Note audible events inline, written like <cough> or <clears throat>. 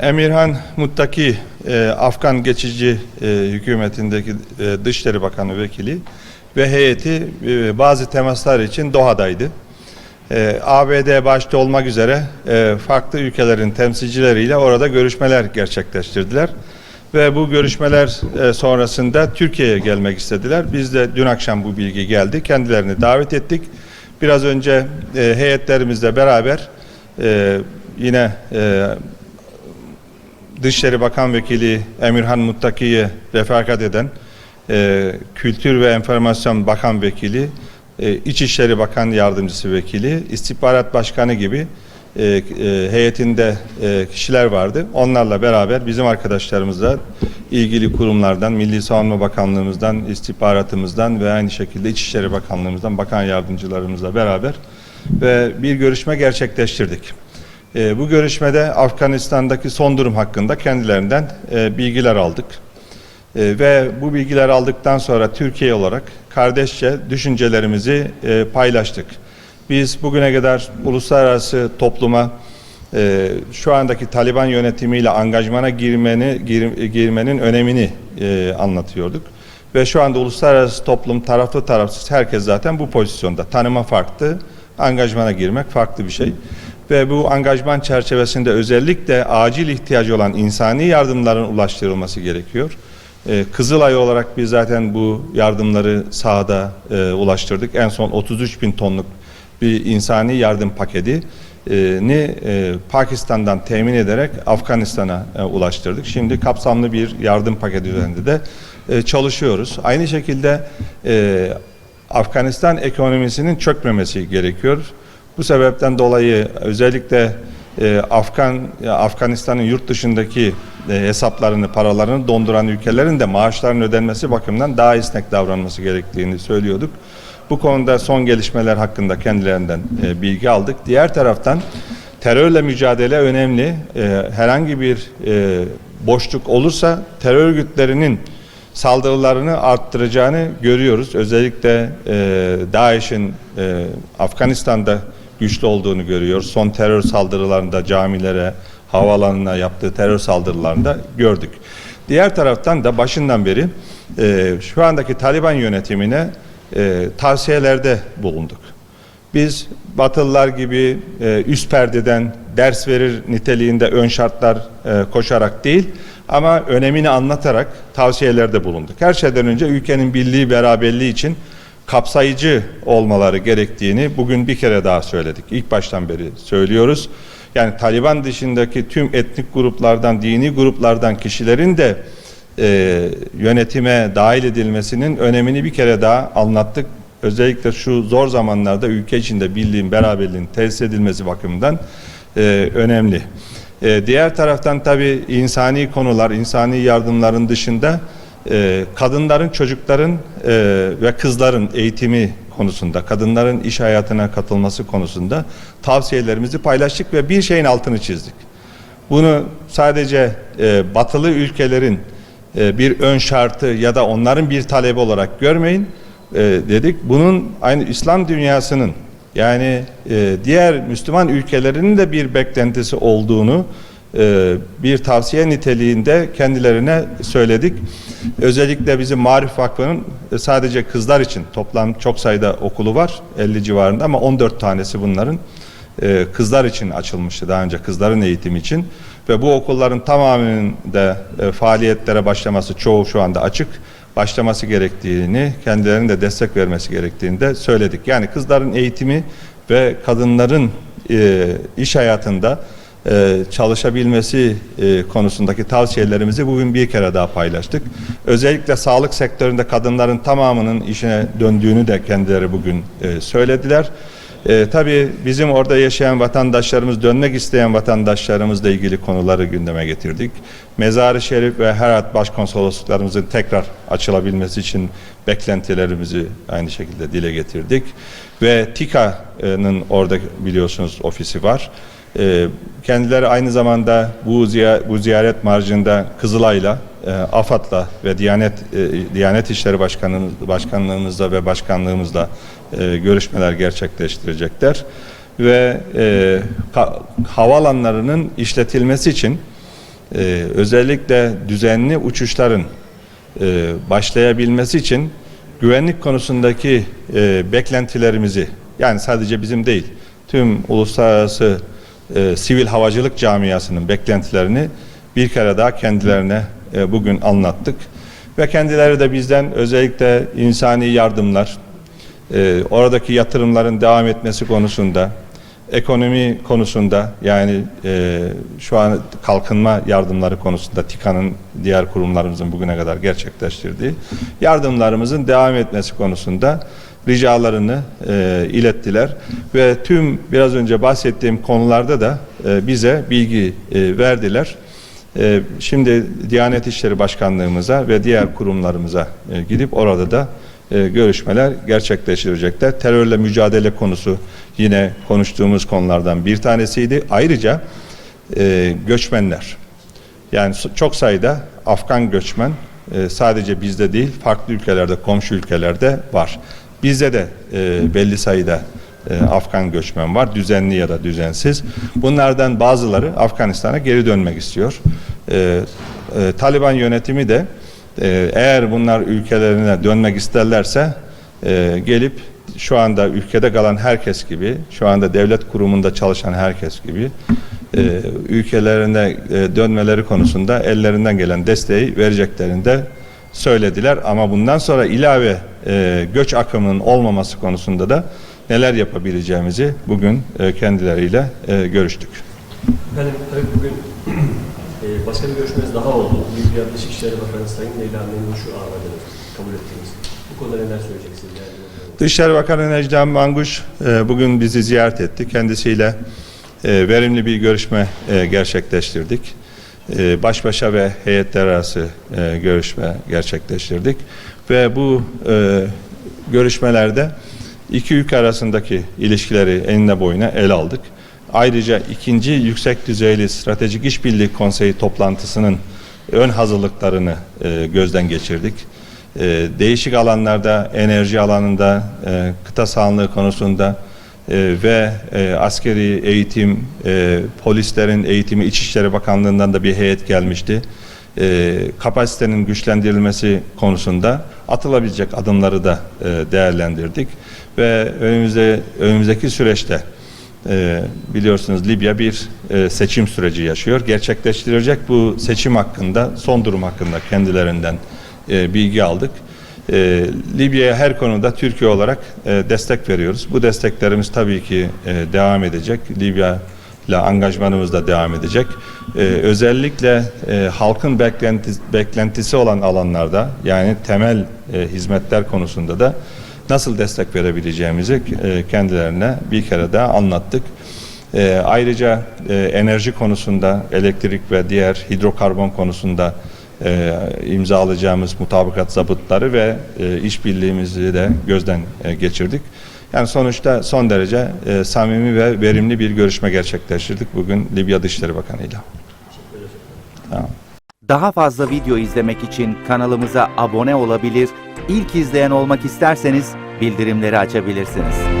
Emirhan Muttaki, e, Afgan geçici e, hükümetindeki e, Dışişleri Bakanı vekili ve heyeti e, bazı temaslar için Doha'daydı. E, ABD başta olmak üzere e, farklı ülkelerin temsilcileriyle orada görüşmeler gerçekleştirdiler. Ve bu görüşmeler e, sonrasında Türkiye'ye gelmek istediler. Biz de dün akşam bu bilgi geldi. Kendilerini davet ettik. Biraz önce e, heyetlerimizle beraber e, yine e, Dışişleri Bakan Vekili Emirhan Muttaki'ye refakat eden e, Kültür ve Enformasyon Bakan Vekili, e, İçişleri Bakan Yardımcısı Vekili, İstihbarat Başkanı gibi e, e, heyetinde e, kişiler vardı. Onlarla beraber bizim arkadaşlarımızla ilgili kurumlardan, Milli Savunma Bakanlığımızdan, istihbaratımızdan ve aynı şekilde İçişleri Bakanlığımızdan bakan yardımcılarımızla beraber ve bir görüşme gerçekleştirdik. E, bu görüşmede Afganistan'daki son durum hakkında kendilerinden e, bilgiler aldık. E, ve bu bilgiler aldıktan sonra Türkiye olarak kardeşçe düşüncelerimizi e, paylaştık. Biz bugüne kadar uluslararası topluma e, şu andaki Taliban yönetimiyle angajmana girmeni, gir- girmenin önemini e, anlatıyorduk. Ve şu anda uluslararası toplum taraflı tarafsız herkes zaten bu pozisyonda. Tanıma farklı, angajmana girmek farklı bir şey. Ve bu angajman çerçevesinde özellikle acil ihtiyacı olan insani yardımların ulaştırılması gerekiyor. Ee, Kızılay olarak biz zaten bu yardımları sahada e, ulaştırdık. En son 33 bin tonluk bir insani yardım paketi e, ni e, Pakistan'dan temin ederek Afganistan'a e, ulaştırdık. Şimdi kapsamlı bir yardım paketi üzerinde de e, çalışıyoruz. Aynı şekilde e, Afganistan ekonomisinin çökmemesi gerekiyor. Bu sebepten dolayı özellikle e, Afgan ya Afganistan'ın yurt dışındaki e, hesaplarını, paralarını donduran ülkelerin de maaşların ödenmesi bakımından daha esnek davranması gerektiğini söylüyorduk. Bu konuda son gelişmeler hakkında kendilerinden e, bilgi aldık. Diğer taraftan terörle mücadele önemli. E, herhangi bir e, boşluk olursa terör örgütlerinin saldırılarını arttıracağını görüyoruz. Özellikle e, DAEŞ'in e, Afganistan'da güçlü olduğunu görüyoruz. Son terör saldırılarında camilere, havaalanına yaptığı terör saldırılarında gördük. Diğer taraftan da başından beri e, şu andaki Taliban yönetimine e, tavsiyelerde bulunduk. Biz Batılılar gibi e, üst perdeden ders verir niteliğinde ön şartlar e, koşarak değil ama önemini anlatarak tavsiyelerde bulunduk. Her şeyden önce ülkenin birliği beraberliği için kapsayıcı olmaları gerektiğini bugün bir kere daha söyledik. İlk baştan beri söylüyoruz. Yani Taliban dışındaki tüm etnik gruplardan, dini gruplardan kişilerin de e, yönetime dahil edilmesinin önemini bir kere daha anlattık. Özellikle şu zor zamanlarda ülke içinde birliğin, beraberliğin tesis edilmesi bakımından e, önemli. E, diğer taraftan tabii insani konular, insani yardımların dışında e, kadınların, çocukların e, ve kızların eğitimi konusunda, kadınların iş hayatına katılması konusunda tavsiyelerimizi paylaştık ve bir şeyin altını çizdik. Bunu sadece e, batılı ülkelerin e, bir ön şartı ya da onların bir talebi olarak görmeyin dedik. Bunun aynı İslam dünyasının yani diğer Müslüman ülkelerinin de bir beklentisi olduğunu bir tavsiye niteliğinde kendilerine söyledik. Özellikle bizim Marif Vakfı'nın e, sadece kızlar için toplam çok sayıda okulu var 50 civarında ama 14 tanesi bunların e, kızlar için açılmıştı daha önce kızların eğitimi için ve bu okulların tamamının da e, faaliyetlere başlaması çoğu şu anda açık başlaması gerektiğini kendilerinin de destek vermesi gerektiğini de söyledik. Yani kızların eğitimi ve kadınların e, iş hayatında e, çalışabilmesi e, konusundaki tavsiyelerimizi bugün bir kere daha paylaştık. Özellikle sağlık sektöründe kadınların tamamının işine döndüğünü de kendileri bugün e, söylediler. E, tabii bizim orada yaşayan vatandaşlarımız, dönmek isteyen vatandaşlarımızla ilgili konuları gündeme getirdik. Mezar-ı Şerif ve Herat Başkonsolosluklarımızın tekrar açılabilmesi için beklentilerimizi aynı şekilde dile getirdik. Ve TİKA'nın orada biliyorsunuz ofisi var. E, kendileri aynı zamanda bu, ziy- bu ziyaret marjında Kızılay'la, e, AFAD'la ve Diyanet e, Diyanet İşleri Başkanımız, Başkanlığımızla ve Başkanlığımızla e, görüşmeler gerçekleştirecekler. Ve e, ka- havaalanlarının işletilmesi için e, özellikle düzenli uçuşların e, başlayabilmesi için güvenlik konusundaki e, beklentilerimizi yani sadece bizim değil tüm uluslararası e, sivil havacılık camiasının beklentilerini bir kere daha kendilerine e, bugün anlattık. Ve kendileri de bizden özellikle insani yardımlar, e, oradaki yatırımların devam etmesi konusunda, ekonomi konusunda yani e, şu an kalkınma yardımları konusunda TİKA'nın diğer kurumlarımızın bugüne kadar gerçekleştirdiği yardımlarımızın devam etmesi konusunda ricalarını e, ilettiler ve tüm biraz önce bahsettiğim konularda da e, bize bilgi e, verdiler. E, şimdi Diyanet İşleri Başkanlığımıza ve diğer kurumlarımıza e, gidip orada da e, görüşmeler gerçekleştirecekler. Terörle mücadele konusu yine konuştuğumuz konulardan bir tanesiydi. Ayrıca e, göçmenler. Yani çok sayıda Afgan göçmen e, sadece bizde değil farklı ülkelerde, komşu ülkelerde var. Bizde de e, belli sayıda e, Afgan göçmen var, düzenli ya da düzensiz. Bunlardan bazıları Afganistan'a geri dönmek istiyor. E, e, Taliban yönetimi de e, eğer bunlar ülkelerine dönmek isterlerse e, gelip şu anda ülkede kalan herkes gibi, şu anda devlet kurumunda çalışan herkes gibi e, ülkelerine e, dönmeleri konusunda ellerinden gelen desteği vereceklerini de söylediler. Ama bundan sonra ilave e, göç akımının olmaması konusunda da neler yapabileceğimizi bugün e, kendileriyle e, görüştük. Efendim tabii bugün <clears throat> e, başka bir görüşmemiz daha oldu. Libya Dışişleri Bakanı Sayın Leyla Menguş'u ağırladınız, kabul ettiniz. Bu konuda neler söyleyeceksiniz? yolcularım? Dışişleri Bakanı Necden Manguş e, bugün bizi ziyaret etti. Kendisiyle e, verimli bir görüşme e, gerçekleştirdik. E, Baş başa ve heyetler arası e, görüşme gerçekleştirdik. Ve bu e, görüşmelerde iki ülke arasındaki ilişkileri enine boyuna ele aldık. Ayrıca ikinci yüksek düzeyli stratejik işbirliği konseyi toplantısının ön hazırlıklarını gözden geçirdik. Değişik alanlarda, enerji alanında, kıta sahanlığı konusunda e, ve e, askeri eğitim, e, polislerin eğitimi İçişleri Bakanlığı'ndan da bir heyet gelmişti. E, kapasitenin güçlendirilmesi konusunda atılabilecek adımları da e, değerlendirdik ve önümüzde önümüzdeki süreçte biliyorsunuz Libya bir seçim süreci yaşıyor. Gerçekleştirilecek bu seçim hakkında, son durum hakkında kendilerinden bilgi aldık. E, Libya'ya her konuda Türkiye olarak e, destek veriyoruz. Bu desteklerimiz tabii ki e, devam edecek. Libya ile angajmanımız da devam edecek. E, özellikle e, halkın beklentisi, beklentisi olan alanlarda yani temel e, hizmetler konusunda da nasıl destek verebileceğimizi e, kendilerine bir kere daha anlattık. E, ayrıca e, enerji konusunda elektrik ve diğer hidrokarbon konusunda e, imzalayacağımız mutabakat zabıtları ve e, işbirliğimizi de gözden e, geçirdik. Yani sonuçta son derece e, samimi ve verimli bir görüşme gerçekleştirdik bugün Libya Dışişleri Bakanı ile. Tamam. Daha fazla video izlemek için kanalımıza abone olabilir, ilk izleyen olmak isterseniz bildirimleri açabilirsiniz.